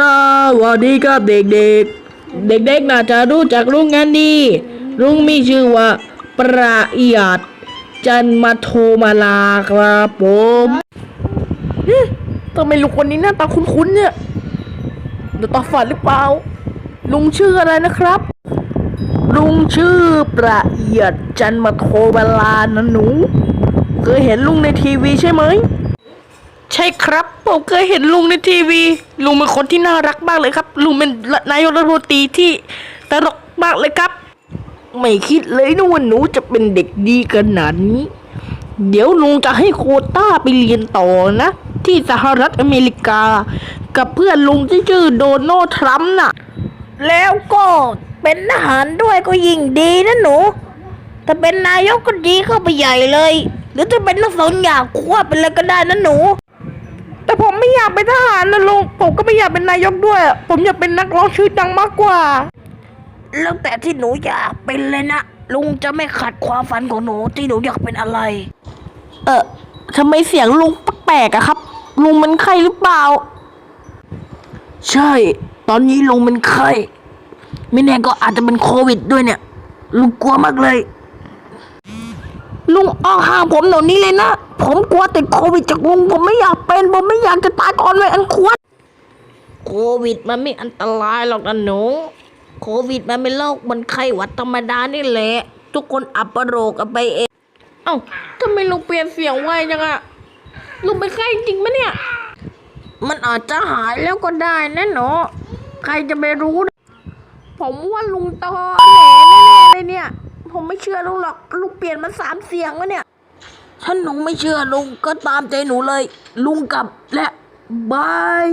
สวัสดีครับเด็กๆ เด็กๆ น่าจะรู้จักลุงกันดีลุงมีชื่อว่า ประหยัดจันมาโทมาลาครับผมทำไมลุงคนนี้หน้าตาคุ้นๆเนี่ยเดี๋ยวตาฝันหรือเปล่า ลุงชื่ออะไรนะครับ ลุงชื่อประหยัดจันมาโทเวลานะหนู เคยเห็นลุงในทีวีใช่ไหม ใช่ครับ ผมเคยเห็นลุงในทีวี ลุงเป็นคนที่น่ารักมากเลยครับ ลุงเป็นนายกรัฐมนตรีที่ตลกมากเลยครับ ไม่คิดเลยนะว่าหนูจะเป็นเด็กดีขนาดนี้ เดี๋ยวลุงจะให้โคต้าไปเรียนต่อนะ ที่สหรัฐอเมริกา กับเพื่อนลุงที่ชื่อโดนัลด์ทรัมป์น่ะ แล้วก็เป็นทหารด้วยก็ยิ่งดีนะหนู ถ้าเป็นนายกก็ดีเข้าไปใหญ่เลย หรือจะเป็นนักสองอย่างควบไปเลยก็ได้นะหนูากเป็นทหารนะลุง ผมก็ไม่อยากเป็นนายกด้วย ผมอยากเป็นนักร้องชื่อดังมากกว่า แล้วแต่ที่หนูอยากเป็นเลยนะ ลุงจะไม่ขัดความฝันของหนูที่หนูอยากเป็นอะไร เออทำไมเสียงลุงแปลกๆอะครับ ลุงมันไข้หรือเปล่า ใช่ ตอนนี้ลุงเป็นไข้ไม่แน่ก็อาจจะเป็นโควิดด้วยเนี่ย ลุงกลัวมากเลย ลุงออกห่างผมเดี๋ยวนี้เลยนะ ผมกลัวติดโควิดจากลุงผมไม่อยากเป็น ผมไม่อยากจะตายก่อนเลยอันควรโควิดมันไม่อันตรายหรอกนะหนูโควิดมันเป็นโรคมันไข้หวัดธรรมดานี่แหละ ทุกคนอัปโรกกันไปเองเอ้าทำไมลุงเปลี่ยนเสียงไวจังอะลุงเป็นไข้จริงปะเนี่ย มันอาจจะหายแล้วก็ได้นะหนูใครจะไปรู้ ผมว่าลุงตอแหลแน่ๆเลยเนี่ย ผมไม่เชื่อลุงหรอกลุงเปลี่ยนมาสามเสียงแล้วเนี่ย ถ้าหนูไม่เชื่อลุงก็ตามใจหนูเลย ลุงกลับและบาย